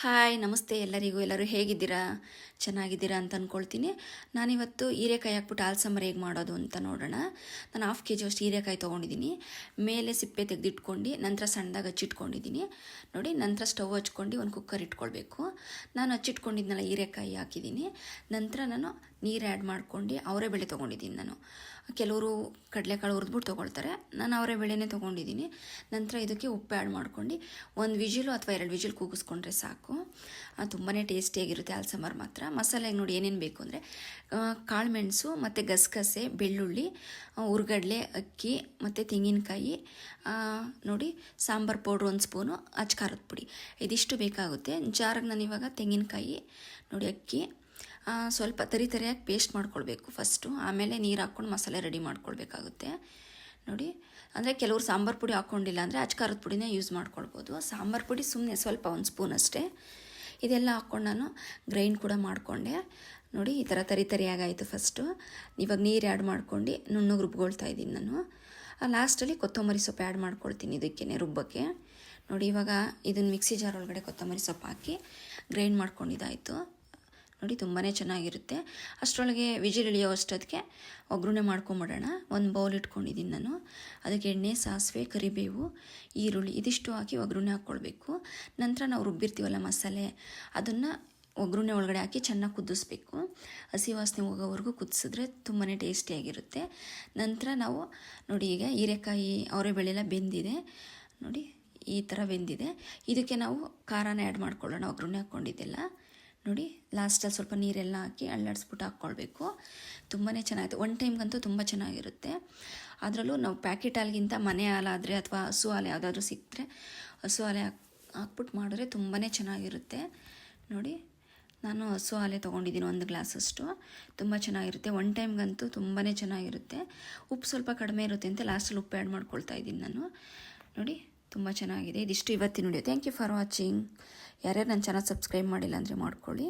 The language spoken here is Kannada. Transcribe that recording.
ಹಾಯ್, ನಮಸ್ತೆ ಎಲ್ಲರಿಗೂ. ಎಲ್ಲರೂ ಹೇಗಿದ್ದೀರಾ? ಚೆನ್ನಾಗಿದ್ದೀರಾ ಅಂತ ಅಂದ್ಕೊಳ್ತೀನಿ ನಾನಿವತ್ತು ಹೀರೆಕಾಯಿ ಹಾಕ್ಬಿಟ್ಟು ಆಲ್ಸಂಬರ್ ಹೇಗೆ ಮಾಡೋದು ಅಂತ ನೋಡೋಣ. ನಾನು ಹಾಫ್ ಕೆ ಜಿ ಅಷ್ಟು ಹೀರೆಕಾಯಿ ತೊಗೊಂಡಿದ್ದೀನಿ. ಮೇಲೆ ಸಿಪ್ಪೆ ತೆಗೆದಿಟ್ಕೊಂಡು, ನಂತರ ಸಣ್ಣದಾಗಿ ಹಚ್ಚಿಟ್ಕೊಂಡಿದ್ದೀನಿ ನೋಡಿ, ನಂತರ ಸ್ಟವ್ ಹಚ್ಕೊಂಡು ಒಂದು ಕುಕ್ಕರ್ ಇಟ್ಕೊಳ್ಬೇಕು. ನಾನು ಹಚ್ಚಿಟ್ಕೊಂಡಿದ್ನಲ್ಲ ಹೀರೆಕಾಯಿ ಹಾಕಿದ್ದೀನಿ. ನಂತರ ನಾನು ನೀರು ಆ್ಯಡ್ ಮಾಡ್ಕೊಂಡು ಅವರೇ ಬೆಳೆ ತೊಗೊಂಡಿದ್ದೀನಿ ನಾನು. ಕೆಲವರು ಕಡಲೆಕಾಳು ಹುರಿದ್ಬಿಟ್ಟು ತೊಗೊಳ್ತಾರೆ. ನಾನು ಅವರೇ ಬೆಳೆನೇ ತೊಗೊಂಡಿದ್ದೀನಿ. ನಂತರ ಇದಕ್ಕೆ ಉಪ್ಪು ಆ್ಯಡ್ ಮಾಡ್ಕೊಂಡು, ಒಂದು ವಿಜಿಲು ಅಥವಾ ಎರಡು ವಿಜಿಲ್ ಕೂಗಿಸ್ಕೊಂಡ್ರೆ ಸಾಕು. ತುಂಬಾ ಟೇಸ್ಟಿಯಾಗಿರುತ್ತೆ ಅಲ್ಸಮರ್ ಮಾತ್ರ. ಮಸಾಲೆಗೆ ನೋಡಿ ಏನೇನು ಬೇಕು ಅಂದರೆ ಕಾಳು ಮೆಣಸು ಮತ್ತು ಗಸಗಸೆ, ಬೆಳ್ಳುಳ್ಳಿ ಉರ್ಗಡ್ಲೆ, ಅಕ್ಕಿ ಮತ್ತು ತೆಂಗಿನಕಾಯಿ ನೋಡಿ ಸಾಂಬಾರು ಪೌಡ್ರ್ ಒಂದು ಸ್ಪೂನು ಅಚ್ಕಾರದ ಪುಡಿ. ಇದಿಷ್ಟು ಬೇಕಾಗುತ್ತೆ. ಜಾರಿಗೆ ನಾನು ಇವಾಗ ತೆಂಗಿನಕಾಯಿ, ನೋಡಿ ಅಕ್ಕಿ ಸ್ವಲ್ಪ ತರಿ ತರಿಯಾಗಿ ಪೇಸ್ಟ್ ಮಾಡ್ಕೊಳ್ಬೇಕು ಫಸ್ಟು ಆಮೇಲೆ ನೀರು ಹಾಕ್ಕೊಂಡು ಮಸಾಲೆ ರೆಡಿ ಮಾಡ್ಕೊಳ್ಬೇಕಾಗುತ್ತೆ. ನೋಡಿ. ಅಂದರೆ ಕೆಲವರು ಸಾಂಬಾರು ಪುಡಿ ಹಾಕ್ಕೊಂಡಿಲ್ಲ ಅಂದರೆ ಅಚ್ಕಾರದ ಪುಡಿನೇ ಯೂಸ್ ಮಾಡ್ಕೊಳ್ಬೋದು. ಸಾಂಬಾರು ಪುಡಿ ಸುಮ್ಮನೆ ಸ್ವಲ್ಪ ಒಂದು ಸ್ಪೂನ್ ಅಷ್ಟೇ. ಇದೆಲ್ಲ ಹಾಕ್ಕೊಂಡು ನಾನು ಗ್ರೈಂಡ್ ಕೂಡ ಮಾಡಿಕೊಂಡೆ. ನೋಡಿ, ಈ ಥರ ತರಿ ತರಿಯಾಗಾಯಿತು ಫಸ್ಟು ಇವಾಗ ನೀರು ಆ್ಯಡ್ ಮಾಡ್ಕೊಂಡು ನುಣ್ಣಗೆ ರುಬ್ಕೊಳ್ತಾ ಇದ್ದೀನಿ ನಾನು. ಲಾಸ್ಟಲ್ಲಿ ಕೊತ್ತಂಬರಿ ಸೊಪ್ಪು ಆ್ಯಡ್ ಮಾಡ್ಕೊಳ್ತೀನಿ ಇದಕ್ಕೇ ರುಬ್ಬಕ್ಕೆ. ನೋಡಿ, ಇವಾಗ ಇದನ್ನು ಮಿಕ್ಸಿ ಜಾರ್ ಒಳಗಡೆ ಕೊತ್ತಂಬರಿ ಸೊಪ್ಪು ಹಾಕಿ ಗ್ರೈಂಡ್ ಮಾಡ್ಕೊಂಡಿದ್ದಾಯಿತು. ನೋಡಿ ತುಂಬಾ ಚೆನ್ನಾಗಿರುತ್ತೆ. ಅಷ್ಟರೊಳಗೆ ವಿಜಿಲ್ ಇಳಿಯೋ ಅಷ್ಟೊತ್ತಿಗೆ ಒಗ್ಗರಣೆ ಮಾಡ್ಕೊಂಬಿಡೋಣ. ಒಂದು ಬೌಲ್ ಇಟ್ಕೊಂಡಿದ್ದೀನಿ ನಾನು. ಅದಕ್ಕೆ ಎಣ್ಣೆ, ಸಾಸಿವೆ, ಕರಿಬೇವು, ಈರುಳ್ಳಿ ಇದಿಷ್ಟು ಹಾಕಿ ಒಗ್ಗರಣೆ ಹಾಕ್ಕೊಳ್ಬೇಕು. ನಂತರ ನಾವು ರುಬ್ಬಿರ್ತೀವಲ್ಲ ಮಸಾಲೆ, ಅದನ್ನು ಒಗ್ಗರಣೆ ಒಳಗಡೆ ಹಾಕಿ ಚೆನ್ನಾಗಿ ಕುದಿಸ್ಬೇಕು. ಹಸಿ ವಾಸನೆ ಹೋಗೋವರೆಗೂ ಕುದಿಸಿದ್ರೆ ತುಂಬಾ ಟೇಸ್ಟಿಯಾಗಿರುತ್ತೆ ನಂತರ ನಾವು ನೋಡಿ ಈಗ ಹೀರೆಕಾಯಿ ಅವರೆ ಬೆಳೆಲ್ಲ ಬೆಂದಿದೆ. ನೋಡಿ ಈ ಥರ ಬೆಂದಿದೆ. ಇದಕ್ಕೆ ನಾವು ಖಾರನ ಆ್ಯಡ್ ಮಾಡ್ಕೊಳ್ಳೋಣ ಒಗ್ಗರಣೆ ಹಾಕ್ಕೊಂಡಿದ್ದೆಲ್ಲ. ನೋಡಿ ಲಾಸ್ಟಲ್ಲಿ ಸ್ವಲ್ಪ ನೀರೆಲ್ಲ ಹಾಕಿ ಅಳ್ಳಾಡಿಸ್ಬಿಟ್ಟು ಹಾಕ್ಕೊಳ್ಬೇಕು. ತುಂಬಾ ಚೆನ್ನಾಗಿದೆ ಒನ್ ಟೈಮ್ಗಂತೂ ತುಂಬ ಚೆನ್ನಾಗಿರುತ್ತೆ. ಅದರಲ್ಲೂ ನಾವು ಪ್ಯಾಕೆಟ್ ಹಾಲಿಗಿಂತ ಮನೆ ಹಾಲಾದರೆ ಅಥವಾ ಹಸು ಹಾಲು ಯಾವುದಾದ್ರೂ ಸಿಕ್ಕರೆ ಹಸು ಹಾಲೆ ಹಾಕ್, ಹಾಕ್ಬಿಟ್ಟು ಮಾಡಿದ್ರೆ ತುಂಬಾ ಚೆನ್ನಾಗಿರುತ್ತೆ. ನೋಡಿ, ನಾನು ಹಸು ಹಾಲೆ ತೊಗೊಂಡಿದ್ದೀನಿ ಒಂದು ಗ್ಲಾಸಷ್ಟು. ತುಂಬ ಚೆನ್ನಾಗಿರುತ್ತೆ. ಒನ್ ಟೈಮ್ಗಂತೂ ತುಂಬಾ ಚೆನ್ನಾಗಿರುತ್ತೆ. ಉಪ್ಪು ಸ್ವಲ್ಪ ಕಡಿಮೆ ಇರುತ್ತೆ ಅಂತ ಲಾಸ್ಟಲ್ಲಿ ಉಪ್ಪು ಆ್ಯಡ್ ಮಾಡ್ಕೊಳ್ತಾ ಇದ್ದೀನಿ ನಾನು. ನೋಡಿ, ತುಂಬ ಚೆನ್ನಾಗಿದೆ. ಇದಿಷ್ಟು ಇವತ್ತಿನ video thank you for watching ಯಾರ್ಯಾರು ನನ್ನ ಚಾನಲ್ ಸಬ್ಸ್ಕ್ರೈಬ್ ಮಾಡಿಲ್ಲ ಅಂದರೆ ಮಾಡ್ಕೊಳ್ಳಿ.